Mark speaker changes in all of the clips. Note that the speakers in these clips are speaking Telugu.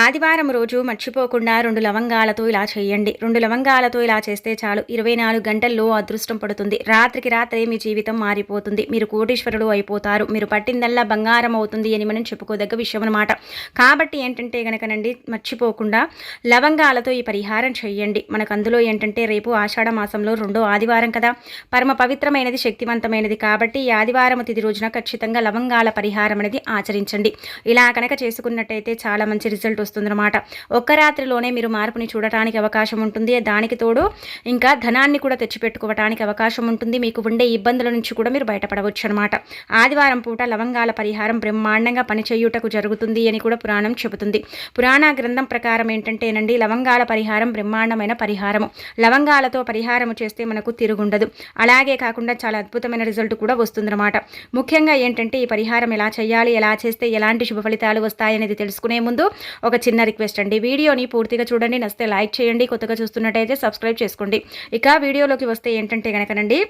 Speaker 1: ఆదివారం రోజు మర్చిపోకుండా రెండు లవంగాలతో ఇలా చేయండి. రెండు లవంగాలతో ఇలా చేస్తే చాలు. ఇరవై నాలుగు గంటల్లో అదృష్టం పడుతుంది. రాత్రికి రాత్రే మీ జీవితం మారిపోతుంది. మీరు కోటీశ్వరుడు అయిపోతారు. మీరు పట్టిందల్లా బంగారం అవుతుంది అని మనం చెప్పుకోదగ్గ విషయం అనమాట కాబట్టి ఏంటంటే గనకనండి మర్చిపోకుండా లవంగాలతో ఈ పరిహారం చేయండి. మనకు అందులో ఏంటంటే రేపు ఆషాఢ మాసంలో రెండో ఆదివారం కదా. పరమ పవిత్రమైనది శక్తివంతమైనది కాబట్టి ఈ ఆదివారం తిది రోజున ఖచ్చితంగా లవంగాల పరిహారం అనేది ఆచరించండి. ఇలా కనుక చేసుకున్నట్టయితే చాలా మంచి రిజల్ట్ వస్తుందన్నమాట ఒక్క రాత్రిలోనే మీరు మార్పుని చూడటానికి అవకాశం ఉంటుంది. దానికి తోడు ఇంకా ధనాన్ని కూడా తెచ్చిపెట్టుకోవటానికి అవకాశం ఉంటుంది. మీకు ఉండే ఇబ్బందుల నుంచి కూడా మీరు బయటపడవచ్చు అనమాట ఆదివారం పూట లవంగాల పరిహారం బ్రహ్మాండంగా పనిచేయుటకు జరుగుతుంది అని కూడా పురాణం చెబుతుంది. పురాణ గ్రంథం ప్రకారం ఏంటంటేనండి లవంగాల పరిహారం బ్రహ్మాండమైన పరిహారము. లవంగాలతో పరిహారము చేస్తే మనకు తిరుగుండదు. అలాగే కాకుండా చాలా అద్భుతమైన రిజల్ట్ కూడా వస్తుందన్నమాట. ముఖ్యంగా ఏంటంటే ఈ పరిహారం ఎలా చేయాలి ఎలా చేస్తే ఎలాంటి శుభ ఫలితాలు వస్తాయనేది తెలుసుకునే ముందు ఒక చిన్న రిక్వెస్ట్ అండి. వీడియోని పూర్తిగా చూడండి. నస్తే లైక్ చేయండి. కొత్తగా చూస్తున్నట్టయితే సబ్స్క్రైబ్ చేసుకోండి. ఇక వీడియోలోకి వస్తే ఏంటంటే కనుకనండి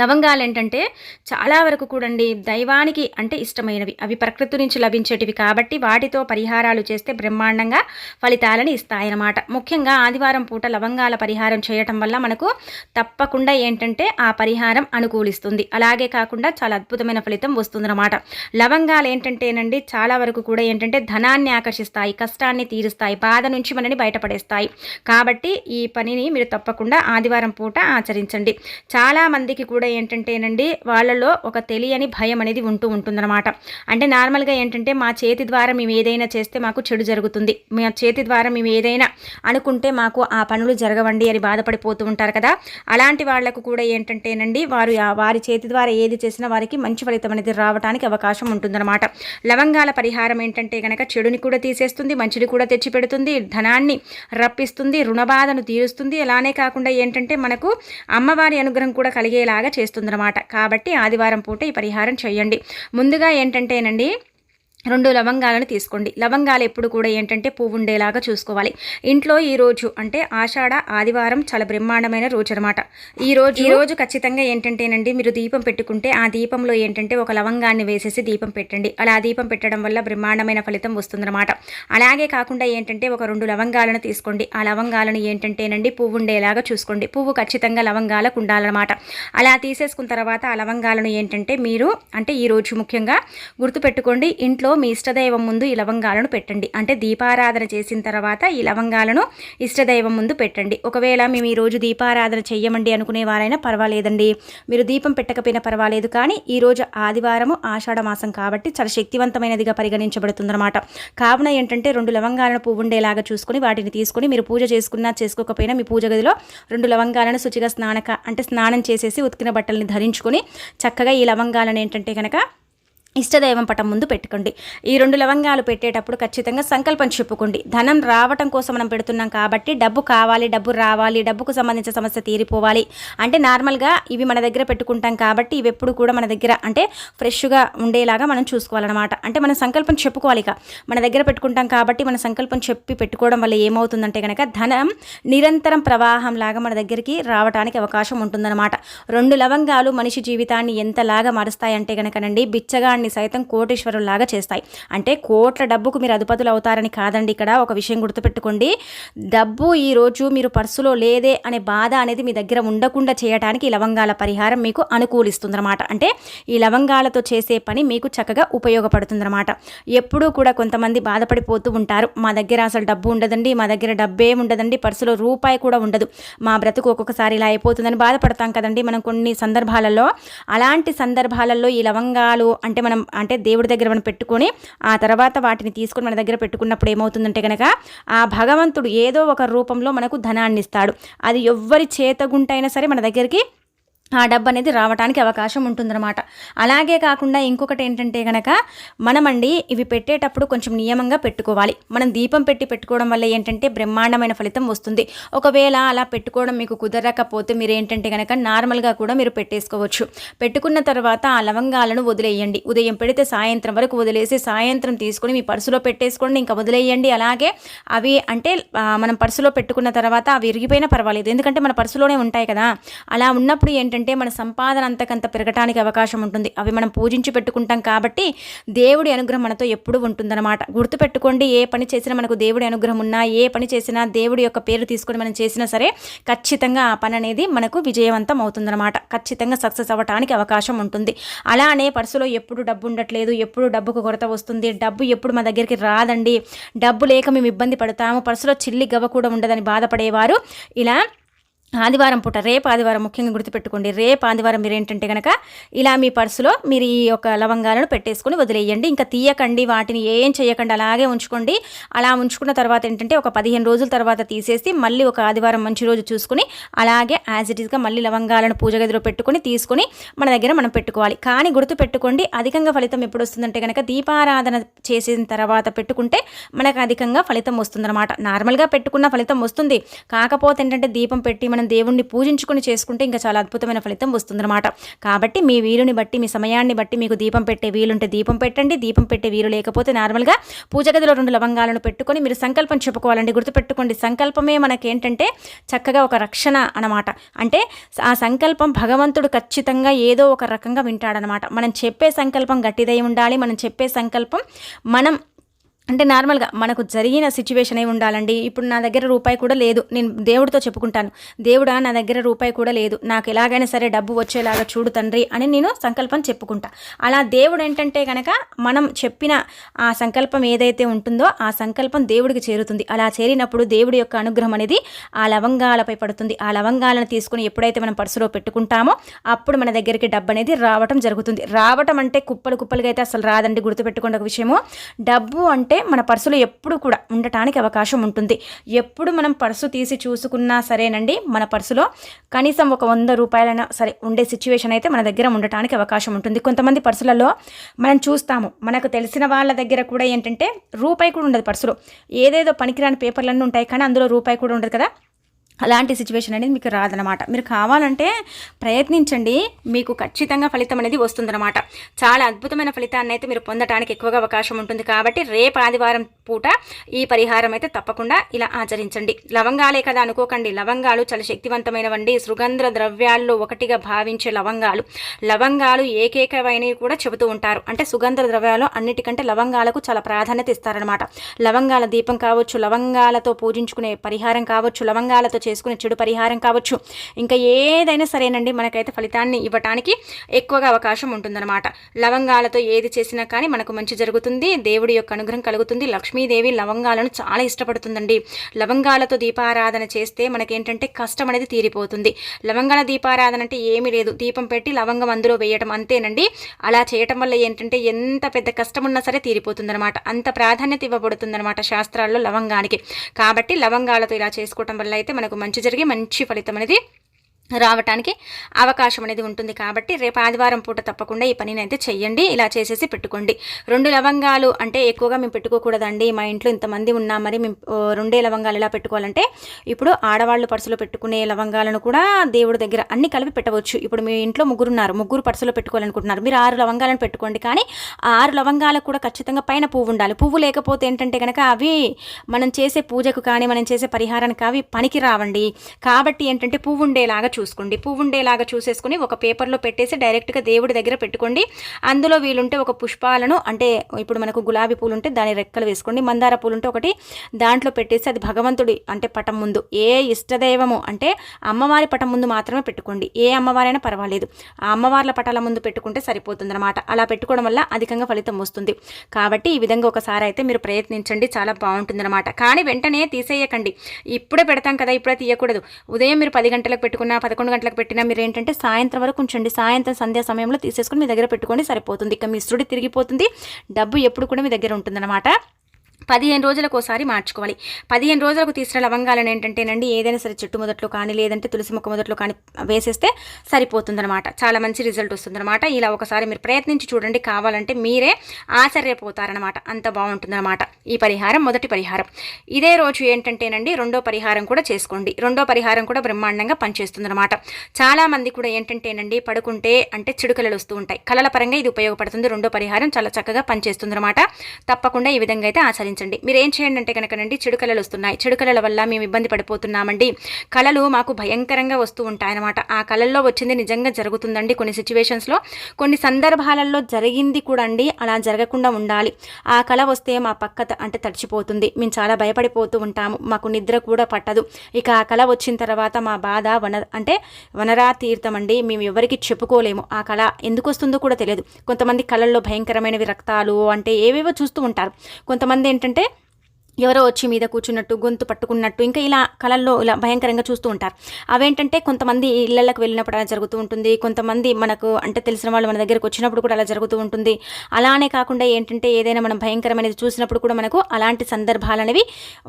Speaker 1: లవంగాలు ఏంటంటే చాలా వరకు కూడండి దైవానికి అంటే ఇష్టమైనవి. అవి ప్రకృతి నుంచి లభించేటివి కాబట్టి వాటితో పరిహారాలు చేస్తే బ్రహ్మాండంగా ఫలితాలను ఇస్తాయన్నమాట. ముఖ్యంగా ఆదివారం పూట లవంగాల పరిహారం చేయటం వల్ల మనకు తప్పకుండా ఏంటంటే ఆ పరిహారం అనుకూలిస్తుంది. అలాగే కాకుండా చాలా అద్భుతమైన ఫలితం వస్తుందన్నమాట. లవంగాలు ఏంటంటేనండి చాలా వరకు కూడా ఏంటంటే ధనాన్ని ఆకర్షిస్తాయి కష్టాన్ని తీరుస్తాయి బాధ నుంచి మనని బయటపడేస్తాయి. కాబట్టి ఈ పనిని మీరు తప్పకుండా ఆదివారం పూట ఆచరించండి. చాలా మందికి కూడా కూడా ఏంటంటేనండి వాళ్ళలో ఒక తెలియని భయం అనేది ఉంటూ ఉంటుందన్నమాట. అంటే నార్మల్గా ఏంటంటే మా చేతి ద్వారా మేము ఏదైనా చేస్తే మాకు చెడు జరుగుతుంది. మా చేతి ద్వారా మేము ఏదైనా అనుకుంటే మాకు ఆ పనులు జరగవండి అని బాధపడిపోతూ ఉంటారు కదా. అలాంటి వాళ్ళకు కూడా ఏంటంటేనండి వారు వారి చేతి ద్వారా ఏది చేసినా వారికి మంచి ఫలితం అనేది రావడానికి అవకాశం ఉంటుందన్నమాట. లవంగాల పరిహారం ఏంటంటే కనుక చెడుని కూడా తీసేస్తుంది మంచిని కూడా తెచ్చిపెడుతుంది ధనాన్ని రప్పిస్తుంది రుణబాధను తీరుస్తుంది. అలానే కాకుండా ఏంటంటే మనకు అమ్మవారి అనుగ్రహం కూడా కలిగేలాగా చేస్తుందన్నమాట. కాబట్టి ఆదివారం పూట ఈ పరిహారం చేయండి. ముందుగా ఏంటంటేనండి రెండు లవంగాలను తీసుకోండి. లవంగాలు ఎప్పుడు కూడా ఏంటంటే పువ్వు ఉండేలాగా చూసుకోవాలి. ఇంట్లో ఈ రోజు అంటే ఆషాఢ ఆదివారం చాలా బ్రహ్మాండమైన రోజు అనమాట ఈ రోజు ఈ రోజు ఖచ్చితంగా ఏంటంటేనండి మీరు దీపం పెట్టుకుంటే ఆ దీపంలో ఏంటంటే ఒక లవంగాన్ని వేసేసి దీపం పెట్టండి. అలా దీపం పెట్టడం వల్ల బ్రహ్మాండమైన ఫలితం వస్తుందన్నమాట. అలాగే కాకుండా ఏంటంటే ఒక రెండు లవంగాలను తీసుకోండి. ఆ లవంగాలను ఏంటంటేనండి పువ్వు ఉండేలాగా చూసుకోండి. పువ్వు ఖచ్చితంగా లవంగాలకు ఉండాలన్నమాట. అలా తీసేసుకున్న తర్వాత ఆ లవంగాలను ఏంటంటే మీరు అంటే ఈ రోజు ముఖ్యంగా గుర్తుపెట్టుకోండి. ఇంట్లో మీ ఇష్టదైవం ముందు ఈ లవంగాలను పెట్టండి. అంటే దీపారాధన చేసిన తర్వాత ఈ లవంగాలను ఇష్టదైవం ముందు పెట్టండి. ఒకవేళ మేము ఈరోజు దీపారాధన చెయ్యమండి అనుకునే వారైనా పర్వాలేదండి. మీరు దీపం పెట్టకపోయినా పర్వాలేదు. కానీ ఈరోజు ఆదివారము ఆషాఢ మాసం కాబట్టి చాలా శక్తివంతమైనదిగా పరిగణించబడుతుందన్నమాట. కావున ఏంటంటే రెండు లవంగాలను పువ్వు ఉండేలాగా చూసుకొని వాటిని తీసుకొని మీరు పూజ చేసుకున్నా చేసుకోకపోయినా మీ పూజ గదిలో రెండు లవంగాలను శుచిగా స్నానక అంటే స్నానం చేసేసి ఉతికిన బట్టల్ని ధరించుకొని చక్కగా ఈ లవంగాలను ఏంటంటే కనుక ఇష్టదైవం పటం ముందు పెట్టుకోండి. ఈ రెండు లవంగాలు పెట్టేటప్పుడు ఖచ్చితంగా సంకల్పం చెప్పుకోండి. ధనం రావటం కోసం మనం పెడుతున్నాం కాబట్టి డబ్బు కావాలి డబ్బు రావాలి డబ్బుకు సంబంధించిన సమస్య తీరిపోవాలి. అంటే నార్మల్గా ఇవి మన దగ్గర పెట్టుకుంటాం కాబట్టి ఇవి ఎప్పుడు కూడా మన దగ్గర అంటే ఫ్రెష్గా ఉండేలాగా మనం చూసుకోవాలన్నమాట. అంటే మన సంకల్పం చెప్పుకోవాలి మన దగ్గర పెట్టుకుంటాం కాబట్టి మన సంకల్పం చెప్పి పెట్టుకోవడం వల్ల ఏమవుతుందంటే కనుక ధనం నిరంతరం ప్రవాహం లాగా మన దగ్గరికి రావడానికి అవకాశం ఉంటుందన్నమాట. రెండు లవంగాలు మనిషి జీవితాన్ని ఎంతలాగా మారుస్తాయంటే కనుకనండి బిచ్చగా కుటుంబాన్ని సైతం కోటీశ్వరులాగా చేస్తాయి. అంటే కోట్ల డబ్బుకు మీరు అధిపతులు అవుతారని కాదండి ఇక్కడ ఒక విషయం గుర్తుపెట్టుకోండి. డబ్బు ఈరోజు మీరు పర్సులో లేదే అనే బాధ అనేది మీ దగ్గర ఉండకుండా చేయడానికి ఈ లవంగాల పరిహారం మీకు అనుకూలిస్తుందన్నమాట. అంటే ఈ లవంగాలతో చేసే పని మీకు చక్కగా ఉపయోగపడుతుందన్నమాట. ఎప్పుడూ కూడా కొంతమంది బాధపడిపోతూ ఉంటారు. మా దగ్గర అసలు డబ్బు ఉండదండి మా దగ్గర డబ్బే ఉండదండి పర్సులో రూపాయి కూడా ఉండదు. మా బ్రతుకు ఒక్కొక్కసారి ఇలా అయిపోతుందని బాధపడతాం కదండి మనం కొన్ని సందర్భాలలో. అలాంటి సందర్భాలలో ఈ లవంగాలు అంటే మనం మనం అంటే దేవుడి దగ్గర మనం పెట్టుకొని ఆ తర్వాత వాటిని తీసుకొని మన దగ్గర పెట్టుకున్నప్పుడు ఏమవుతుందంటే కనుక ఆ భగవంతుడు ఏదో ఒక రూపంలో మనకు ధనాన్ని ఇస్తాడు అది ఎవ్వరి చేతగుంటైనా సరే మన దగ్గరికి ఆ డబ్బు అనేది రావడానికి అవకాశం ఉంటుందన్నమాట. అలాగే కాకుండా ఇంకొకటి ఏంటంటే కనుక మనమండి ఇవి పెట్టేటప్పుడు కొంచెం నియమంగా పెట్టుకోవాలి. మనం దీపం పెట్టి పెట్టుకోవడం వల్ల ఏంటంటే బ్రహ్మాండమైన ఫలితం వస్తుంది. ఒకవేళ అలా పెట్టుకోవడం మీకు కుదరకపోతే మీరు ఏంటంటే కనుక నార్మల్గా కూడా మీరు పెట్టేసుకోవచ్చు. పెట్టుకున్న తర్వాత ఆ లవంగాలను వదిలేయండి. ఉదయం పెడితే సాయంత్రం వరకు వదిలేసి సాయంత్రం తీసుకొని మీ పర్సులో పెట్టేసుకోండి ఇంకా వదిలేయండి. అలాగే అవి అంటే మనం పర్సులో పెట్టుకున్న తర్వాత అవి విరిగిపోయినా పర్వాలేదు. ఎందుకంటే మన పర్సులోనే ఉంటాయి కదా. అలా ఉన్నప్పుడు ఏంటంటే ఏంటంటే మన సంపాదన అంతకంత పెరగటానికి అవకాశం ఉంటుంది. అవి మనం పూజించి పెట్టుకుంటాం కాబట్టి దేవుడి అనుగ్రహం మనతో ఎప్పుడు ఉంటుందన్నమాట. గుర్తుపెట్టుకోండి ఏ పని చేసినా మనకు దేవుడి అనుగ్రహం ఉన్నా ఏ పని చేసినా దేవుడి యొక్క పేరు తీసుకొని మనం చేసినా సరే ఖచ్చితంగా ఆ పని అనేది మనకు విజయవంతం అవుతుందన్నమాట. ఖచ్చితంగా సక్సెస్ అవ్వడానికి అవకాశం ఉంటుంది. అలానే పర్సులో ఎప్పుడు డబ్బు ఉండట్లేదు ఎప్పుడు డబ్బుకు కొరత వస్తుంది డబ్బు ఎప్పుడు మా దగ్గరికి రాదండి డబ్బు లేక మేము ఇబ్బంది పడతాము పర్సులో చిల్లి గవ్వ కూడా ఉండదని బాధపడేవారు. ఇలా ఆదివారం పూట రేపు ఆదివారం ముఖ్యంగా గుర్తుపెట్టుకోండి రేపు ఆదివారం మీరు ఏంటంటే కనుక ఇలా మీ పర్సులో మీరు ఈ యొక్క లవంగాలను పెట్టేసుకొని వదిలేయండి. ఇంకా తీయకండి వాటిని ఏం చేయకండి అలాగే ఉంచుకోండి. అలా ఉంచుకున్న తర్వాత ఏంటంటే ఒక పదిహేను రోజుల తర్వాత తీసేసి మళ్ళీ ఒక ఆదివారం మంచి రోజు చూసుకుని అలాగే యాజ్ ఇట్ ఈస్గా మళ్ళీ లవంగాలను పూజ గదిలో పెట్టుకొని తీసుకొని మన దగ్గర మనం పెట్టుకోవాలి. కానీ గుర్తు పెట్టుకోండి అధికంగా ఫలితం ఎప్పుడు వస్తుందంటే కనుక దీపారాధన చేసిన తర్వాత పెట్టుకుంటే మనకు అధికంగా ఫలితం వస్తుందన్నమాట. నార్మల్గా పెట్టుకున్న ఫలితం వస్తుంది. కాకపోతే ఏంటంటే దీపం పెట్టి మనం మనం దేవుణ్ణి పూజించుకుని చేసుకుంటే ఇంకా చాలా అద్భుతమైన ఫలితం వస్తుందన్నమాట. కాబట్టి మీ వీలుని బట్టి మీ సమయాన్ని బట్టి మీకు దీపం పెట్టే వీలుంటే దీపం పెట్టండి. దీపం పెట్టే వీలు లేకపోతే నార్మల్గా పూజ గదిలో రెండు లవంగాలను పెట్టుకొని మీరు సంకల్పం చెప్పుకోవాలండి. గుర్తుపెట్టుకోండి సంకల్పమే మనకేంటంటే చక్కగా ఒక రక్షణ అనమాట అంటే ఆ సంకల్పం భగవంతుడు ఖచ్చితంగా ఏదో ఒక రకంగా వింటాడనమాట మనం చెప్పే సంకల్పం గట్టిదై ఉండాలి. మనం చెప్పే సంకల్పం మనం అంటే నార్మల్గా మనకు జరిగిన సిచ్యువేషన్ అయి ఉండాలండి? ఇప్పుడు నా దగ్గర రూపాయి కూడా లేదు. నేను దేవుడితో చెప్పుకుంటాను. దేవుడా నా దగ్గర రూపాయి కూడా లేదు. నాకు ఎలాగైనా సరే డబ్బు వచ్చేలాగా చూడు తండ్రి అని నేను సంకల్పం చెప్పుకుంటా. అలా దేవుడు ఏంటంటే కనుక మనం చెప్పిన ఆ సంకల్పం ఏదైతే ఉంటుందో ఆ సంకల్పం దేవుడికి చేరుతుంది. అలా చేరినప్పుడు దేవుడి యొక్క అనుగ్రహం అనేది ఆ లవంగాలపై పడుతుంది. ఆ లవంగాలను తీసుకుని ఎప్పుడైతే మనం పర్సులో పెట్టుకుంటామో అప్పుడు మన దగ్గరికి డబ్బు అనేది రావటం జరుగుతుంది. రావటం అంటే కుప్పలు కుప్పలుగా అయితే అసలు రాదండి. గుర్తుపెట్టుకున్న ఒక విషయము. డబ్బు అంటే అంటే మన పర్సులో ఎప్పుడు కూడా ఉండటానికి అవకాశం ఉంటుంది. ఎప్పుడు మనం పర్సు తీసి చూసుకున్నా సరేనండి మన పర్సులో కనీసం ఒక వంద రూపాయలైనా సరే ఉండే సిచ్యువేషన్ అయితే మన దగ్గర ఉండటానికి అవకాశం ఉంటుంది. కొంతమంది పర్సులలో మనం చూస్తాము మనకు తెలిసిన వాళ్ళ దగ్గర కూడా ఏంటంటే రూపాయి కూడా ఉండదు పర్సులో. ఏదేదో పనికిరాని పేపర్లన్నీ ఉంటాయి కానీ అందులో రూపాయి కూడా ఉండదు కదా. అలాంటి సిచ్యువేషన్ అనేది మీకు రాదనమాట మీరు కావాలంటే ప్రయత్నించండి. మీకు ఖచ్చితంగా ఫలితం అనేది వస్తుందన్నమాట. చాలా అద్భుతమైన ఫలితాన్ని అయితే మీరు పొందడానికి ఎక్కువగా అవకాశం ఉంటుంది కాబట్టి రేపు ఆదివారం పూట ఈ పరిహారం అయితే తప్పకుండా ఇలా ఆచరించండి. లవంగాలే కదా అనుకోకండి. లవంగాలు చాలా శక్తివంతమైనవండి. సుగంధ ద్రవ్యాల్లో ఒకటిగా భావించే లవంగాలు. లవంగాలు ఏకైకమైనవి కూడా చెబుతూ ఉంటారు. అంటే సుగంధ ద్రవ్యాలు అన్నిటికంటే లవంగాలకు చాలా ప్రాధాన్యత ఇస్తారనమాట లవంగాల దీపం కావచ్చు లవంగాలతో పూజించుకునే పరిహారం కావచ్చు లవంగాలతో చేసుకునే చెడు పరిహారం కావచ్చు. ఇంకా ఏదైనా సరేనండి మనకైతే ఫలితాన్ని ఇవ్వటానికి ఎక్కువగా అవకాశం ఉంటుందన్నమాట. లవంగాలతో ఏది చేసినా కానీ మనకు మంచి జరుగుతుంది దేవుడి యొక్క అనుగ్రహం కలుగుతుంది. లక్ష్మీదేవి లవంగాలను చాలా ఇష్టపడుతుందండి. లవంగాలతో దీపారాధన చేస్తే మనకేంటంటే కష్టం అనేది తీరిపోతుంది. లవంగాల దీపారాధన అంటే ఏమీ లేదు. దీపం పెట్టి లవంగం అందులో వేయటం అంతేనండి. అలా చేయటం వల్ల ఏంటంటే ఎంత పెద్ద కష్టం ఉన్నా సరే తీరిపోతుందన్నమాట. అంత ప్రాధాన్యత ఇవ్వబడుతుందన్నమాట శాస్త్రాల్లో లవంగానికి. కాబట్టి లవంగాలతో ఇలా చేసుకోవటం వల్ల అయితే మనకు మంచి జరిగి మంచి ఫలితం అనేది రావటానికి అవకాశం అనేది ఉంటుంది కాబట్టి రేపు ఆదివారం పూట తప్పకుండా ఈ పనిని అయితే చెయ్యండి. ఇలా చేసేసి పెట్టుకోండి. రెండు లవంగాలు అంటే ఎక్కువగా మేము పెట్టుకోకూడదండి. మా ఇంట్లో ఇంతమంది ఉన్నా మరి మేము రెండే లవంగాలు ఎలా పెట్టుకోవాలంటే ఇప్పుడు ఆడవాళ్ళు పర్సులో పెట్టుకునే లవంగాలను కూడా దేవుడి దగ్గర అన్ని కలిపి పెట్టవచ్చు. ఇప్పుడు మీ ఇంట్లో ముగ్గురు ఉన్నారు. ముగ్గురు పర్సులో పెట్టుకోవాలనుకుంటున్నారు. మీరు ఆరు లవంగాలను పెట్టుకోండి. కానీ ఆరు లవంగాలకు కూడా ఖచ్చితంగా పైన పువ్వు ఉండాలి. పువ్వు లేకపోతే ఏంటంటే కనుక అవి మనం చేసే పూజకు కానీ మనం చేసే పరిహారానికి అవి పనికి రావండి. కాబట్టి ఏంటంటే పువ్వు ఉండేలాగా చూసుకోండి. పువ్వు ఉండేలాగా చూసేసుకుని ఒక పేపర్లో పెట్టేసి డైరెక్ట్గా దేవుడి దగ్గర పెట్టుకోండి. అందులో వీలుంటే ఒక పుష్పాలను అంటే ఇప్పుడు మనకు గులాబీ పూలు ఉంటే దాని రెక్కలు వేసుకోండి. మందార పూలు ఉంటే ఒకటి. దాంట్లో పెట్టేసి అది భగవంతుడి అంటే పటం ముందు. ఏ ఇష్టదైవము అంటే అమ్మవారి పటం ముందు మాత్రమే పెట్టుకోండి. ఏ అమ్మవారైనా పర్వాలేదు. ఆ అమ్మవార్ల పటాల ముందు పెట్టుకుంటే సరిపోతుంది అనమాట అలా పెట్టుకోవడం వల్ల అధికంగా ఫలితం వస్తుంది. కాబట్టి ఈ విధంగా ఒకసారి అయితే మీరు ప్రయత్నించండి. చాలా బాగుంటుందన్నమాట. కానీ వెంటనే తీసేయకండి. ఇప్పుడే పెడతాం కదా ఇప్పుడే తీయకూడదు. ఉదయం మీరు పది గంటలకు పెట్టుకున్నా పదకొండు గంటలకు పెట్టినా మీరు ఏంటంటే సాయంత్రం వరకు ఉంచండి. సాయంత్రం సంధ్యా సమయంలో తీసేసుకుని మీ దగ్గర పెట్టుకొని సరిపోతుంది. ఇక మీ తిరిగిపోతుంది. డబ్బు ఎప్పుడు కూడా మీ దగ్గర ఉంటుందన్నమాట. పదిహేను రోజులకు ఒకసారి మార్చుకోవాలి. పదిహేను రోజులకు తీసిన లవంగాలను ఏంటంటేనండి ఏదైనా సరే చెట్టు మొదట్లో కానీ లేదంటే తులసి మొక్క మొదట్లో కానీ వేసేస్తే సరిపోతుందనమాట చాలా మంచి రిజల్ట్ వస్తుందనమాట ఇలా ఒకసారి మీరు ప్రయత్నించి చూడండి కావాలంటే మీరే ఆశ్చర్యపోతారనమాట అంత బాగుంటుందన్నమాట. ఈ పరిహారం మొదటి పరిహారం. ఇదే రోజు ఏంటంటేనండి రెండో పరిహారం కూడా చేసుకోండి. రెండో పరిహారం కూడా బ్రహ్మాండంగా పనిచేస్తుందనమాట చాలామంది కూడా ఏంటంటేనండి పడుకుంటే అంటే చిడుకలలు వస్తూ ఉంటాయి. కళల పరంగా ఇది ఉపయోగపడుతుంది. రెండో పరిహారం చాలా చక్కగా పనిచేస్తుందనమాట తప్పకుండా ఈ విధంగా అయితే ఆచరించారు గమనించండి. మీరు ఏం చేయండి అంటే కనుకనండి చెడు కళలు వస్తున్నాయి. చెడు కళల వల్ల మేము ఇబ్బంది పడిపోతున్నామండి. కళలు మాకు భయంకరంగా వస్తూ ఉంటాయన్నమాట. ఆ కళల్లో వచ్చింది నిజంగా జరుగుతుందండి కొన్ని సిచ్యువేషన్స్లో కొన్ని సందర్భాలలో జరిగింది కూడా అండి. అలా జరగకుండా ఉండాలి. ఆ కళ వస్తే మా పక్క అంటే తడిచిపోతుంది. మేము చాలా భయపడిపోతూ ఉంటాము. మాకు నిద్ర కూడా పట్టదు. ఇక ఆ కళ వచ్చిన తర్వాత మా బాధ వన అంటే వనరా తీర్థం అండి మేము ఎవరికి చెప్పుకోలేము. ఆ కళ ఎందుకు వస్తుందో కూడా తెలియదు. కొంతమంది కళల్లో భయంకరమైనవి రక్తాలు అంటే ఏవేవో చూస్తూ ఉంటారు. కొంతమంది ఏంటంటే ఎవరో వచ్చి మీద కూర్చున్నట్టు గొంతు పట్టుకున్నట్టు ఇంకా ఇలా కళల్లో ఇలా భయంకరంగా చూస్తూ ఉంటారు. అవేంటంటే కొంతమంది ఇళ్ళకు వెళ్ళినప్పుడు అలా జరుగుతూ ఉంటుంది. కొంతమంది మనకు అంటే తెలిసిన వాళ్ళు మన దగ్గరకు వచ్చినప్పుడు కూడా అలా జరుగుతూ ఉంటుంది. అలానే కాకుండా ఏంటంటే ఏదైనా మనం భయంకరమైనది చూసినప్పుడు కూడా మనకు అలాంటి సందర్భాలు అనేవి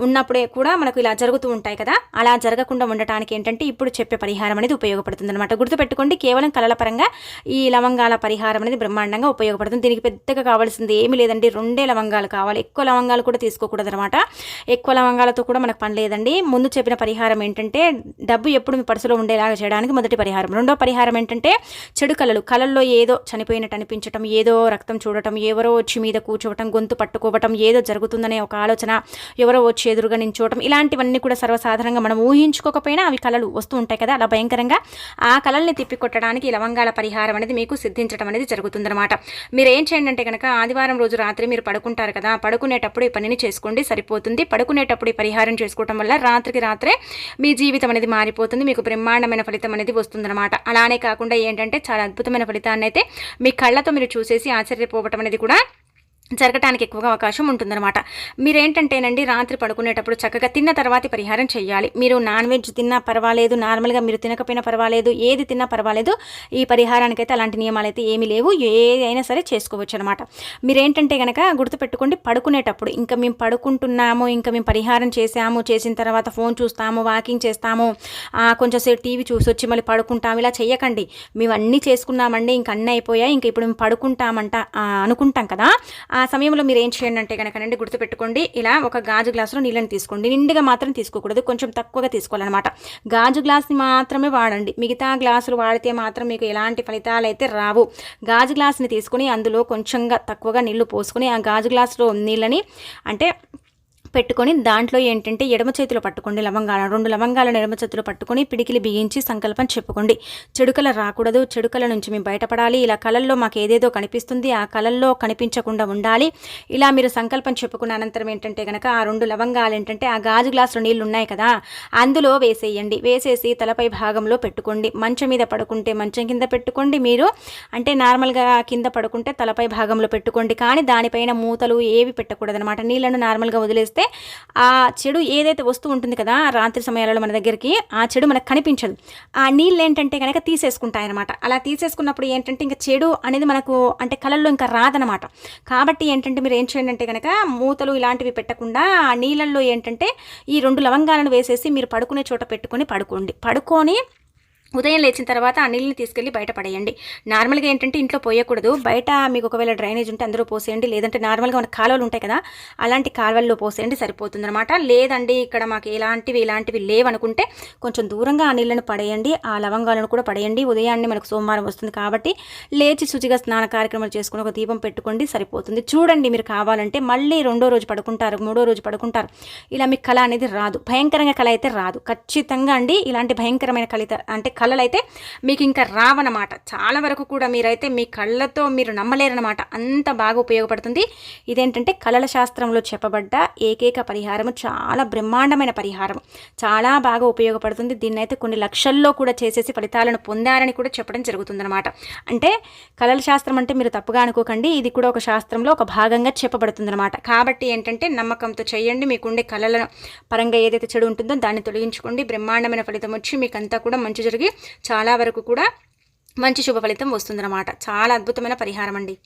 Speaker 1: ఉన్నప్పుడే కూడా మనకు ఇలా జరుగుతూ ఉంటాయి కదా. అలా జరగకుండా ఉండటానికి ఏంటంటే ఇప్పుడు చెప్పే పరిహారం అనేది ఉపయోగపడుతుంది అనమాట గుర్తుపెట్టుకోండి కేవలం కళల పరంగా ఈ లవంగాల పరిహారం అనేది బ్రహ్మాండంగా ఉపయోగపడుతుంది. దీనికి పెద్దగా కావాల్సింది ఏమీ లేదండి. రెండే లవంగాలు కావాలి. ఎక్కువ లవంగాలు కూడా తీసుకోకూడదు అనమాట ఎక్కువ లవంగాలతో కూడా మనకు పని లేదండి. ముందు చెప్పిన పరిహారం ఏంటంటే డబ్బు ఎప్పుడు మీ పర్సులో ఉండేలాగా చేయడానికి మొదటి పరిహారం. రెండో పరిహారం ఏంటంటే చెడు కళలు. కళల్లో ఏదో చనిపోయినట్టు అనిపించటం ఏదో రక్తం చూడటం ఎవరో వచ్చి మీద కూర్చోవటం గొంతు పట్టుకోవటం ఏదో జరుగుతుందనే ఒక ఆలోచన ఎవరో వచ్చి ఎదురుగా నించోవటం ఇలాంటివన్నీ కూడా సర్వసాధారణంగా మనం ఊహించుకోకపోయినా అవి కళలు వస్తూ ఉంటాయి కదా. అలా భయంకరంగా ఆ కళల్ని తిప్పికొట్టడానికి లవంగాల పరిహారం అనేది మీకు సిద్ధించడం అనేది జరుగుతుందన్నమాట. మీరు ఏం చేయండి అంటే కనుక ఆదివారం రోజు రాత్రి మీరు పడుకుంటారు కదా పడుకునేటప్పుడు ఈ పనిని చేసుకోండి సరి మారిపోతుంది. పడుకునేటప్పుడు ఈ పరిహారం చేసుకోవటం వల్ల రాత్రికి రాత్రే మీ జీవితం అనేది మారిపోతుంది. మీకు బ్రహ్మాండమైన ఫలితం అనేది వస్తుందన్నమాట. అలానే కాకుండా ఏంటంటే చాలా అద్భుతమైన ఫలితాన్ని అయితే మీ కళ్ళతో మీరు చూసేసి ఆశ్చర్యపోవటం అనేది కూడా జరగటానికి ఎక్కువగా అవకాశం ఉంటుందన్నమాట. మీరేంటంటేనండి రాత్రి పడుకునేటప్పుడు చక్కగా తిన్న తర్వాత పరిహారం చేయాలి మీరు నాన్ వెజ్ తిన్నా పర్వాలేదు నార్మల్గా మీరు తినకపోయినా పర్వాలేదు ఏది తిన్నా పర్వాలేదు ఈ పరిహారానికైతే అలాంటి నియమాలు అయితే ఏమీ లేవు. ఏదైనా సరే చేసుకోవచ్చు అనమాట మీరేంటంటే కనుక గుర్తుపెట్టుకోండి పడుకునేటప్పుడు ఇంకా మేము పడుకుంటున్నాము ఇంకా మేము పరిహారం చేసాము చేసిన తర్వాత ఫోన్ చూస్తాము వాకింగ్ చేస్తాము కొంచెం సేపు టీవీ చూసి వచ్చి మళ్ళీ పడుకుంటాము ఇలా చేయకండి మేము అన్నీ చేసుకున్నామండి ఇంక అన్నీ అయిపోయాయి ఇంకా ఇప్పుడు మేము పడుకుంటామంట అనుకుంటాం కదా ఆ ఆ సమయంలో మీరు ఏం చేయండి అంటే కనుకనండి గుర్తుపెట్టుకోండి. ఇలా ఒక గాజు గ్లాసులో నీళ్ళని తీసుకోండి. నిండుగా మాత్రం తీసుకోకూడదు. కొంచెం తక్కువగా తీసుకోవాలన్నమాట. గాజు గ్లాస్ని మాత్రమే వాడండి. మిగతా గ్లాసులు వాడితే మాత్రం మీకు ఎలాంటి ఫలితాలు అయితే రావు. గాజు గ్లాస్ని తీసుకొని అందులో కొంచెంగా తక్కువగా నీళ్ళు పోసుకుని ఆ గాజు గ్లాసులో నీళ్ళని అంటే పెట్టుకొని దాంట్లో ఏంటంటే ఎడమ చేతిలో పట్టుకోండి లవంగాలను రెండు లవంగాలను ఎడమ చేతిలో పట్టుకొని పిడికిలి బిగించి సంకల్పం చెప్పుకోండి. చెడుకల రాకూడదు చెడుకల నుంచి మేము బయటపడాలి. ఇలా కళల్లో మాకు ఏదేదో కనిపిస్తుంది ఆ కళల్లో కనిపించకుండా ఉండాలి. ఇలా మీరు సంకల్పం చెప్పుకున్న అనంతరం ఏంటంటే కనుక ఆ రెండు లవంగాలు ఏంటంటే ఆ గాజు గ్లాసులో నీళ్ళు ఉన్నాయి కదా అందులో వేసేయండి. వేసేసి తలపై భాగంలో పెట్టుకోండి. మంచం మీద పడుకుంటే మంచం కింద పెట్టుకోండి మీరు. అంటే నార్మల్గా కింద పడుకుంటే తలపై భాగంలో పెట్టుకోండి. కానీ దానిపైన మూతలు ఏవి పెట్టకూడదు అనమాట నీళ్ళను నార్మల్గా వదిలేస్తే ఏంటంటే ఆ చెడు ఏదైతే వస్తూ ఉంటుంది కదా రాత్రి సమయాలలో మన దగ్గరికి ఆ చెడు మనకు కనిపించదు. ఆ నీళ్ళు ఏంటంటే కనుక తీసేసుకుంటాయన్నమాట. అలా తీసేసుకున్నప్పుడు ఏంటంటే ఇంకా చెడు అనేది మనకు అంటే కళల్లో ఇంకా రాదనమాట కాబట్టి ఏంటంటే మీరు ఏం చేయండి అంటే కనుక మూతలు ఇలాంటివి పెట్టకుండా ఆ నీళ్ళల్లో ఏంటంటే ఈ రెండు లవంగాలను వేసేసి మీరు పడుకునే చోట పెట్టుకొని పడుకోండి. పడుకొని ఉదయం లేచిన తర్వాత ఆ నీళ్ళని తీసుకెళ్ళి బయట పడేయండి. నార్మల్గా ఏంటంటే ఇంట్లో పోయకూడదు. బయట మీకు ఒకవేళ డ్రైనేజ్ ఉంటే అందరూ పోసేయండి. లేదంటే నార్మల్గా మన కాలువలు ఉంటాయి కదా అలాంటి కాలువల్లో పోసేయండి సరిపోతుంది అనమాట లేదండి ఇక్కడ మాకు ఎలాంటివి ఇలాంటివి లేవనుకుంటే కొంచెం దూరంగా ఆ నీళ్ళను పడేయండి. ఆ లవంగాలను కూడా పడేయండి. ఉదయాన్నే మనకు సోమవారం వస్తుంది కాబట్టి లేచి శుచిగా స్నాన కార్యక్రమాలు చేసుకుని ఒక దీపం పెట్టుకోండి సరిపోతుంది. చూడండి మీరు కావాలంటే మళ్ళీ రెండో రోజు పడుకుంటారు మూడో రోజు పడుకుంటారు. ఇలా మీకు కళ అనేది రాదు. భయంకరంగా కళ అయితే రాదు. ఖచ్చితంగా అండి ఇలాంటి భయంకరమైన కలిత అంటే కళలు అయితే మీకు ఇంకా రావన్నమాట చాలా వరకు కూడా మీరైతే మీ కళ్ళతో మీరు నమ్మలేరనమాట. అంత బాగా ఉపయోగపడుతుంది. ఇదేంటంటే కళల శాస్త్రంలో చెప్పబడ్డ ఏకైక పరిహారము చాలా బ్రహ్మాండమైన పరిహారం చాలా బాగా ఉపయోగపడుతుంది. దీన్ని అయితే కొన్ని లక్షల్లో కూడా చేసేసి ఫలితాలను పొందారని కూడా చెప్పడం జరుగుతుందన్నమాట అంటే కళల శాస్త్రం అంటే మీరు తప్పుగా అనుకోకండి. ఇది కూడా ఒక శాస్త్రంలో ఒక భాగంగా చెప్పబడుతుందనమాట. కాబట్టి ఏంటంటే నమ్మకంతో చేయండి. మీకుండే కళల పరంగా ఏదైతే చెడు ఉంటుందో దాన్ని తొలగించుకోండి. బ్రహ్మాండమైన ఫలితం వచ్చి మీకు అంతా కూడా మంచి జరిగి చాలా వరకు కూడా మంచి శుభ ఫలితం వస్తుందన్నమాట. చాలా అద్భుతమైన పరిహారం అండి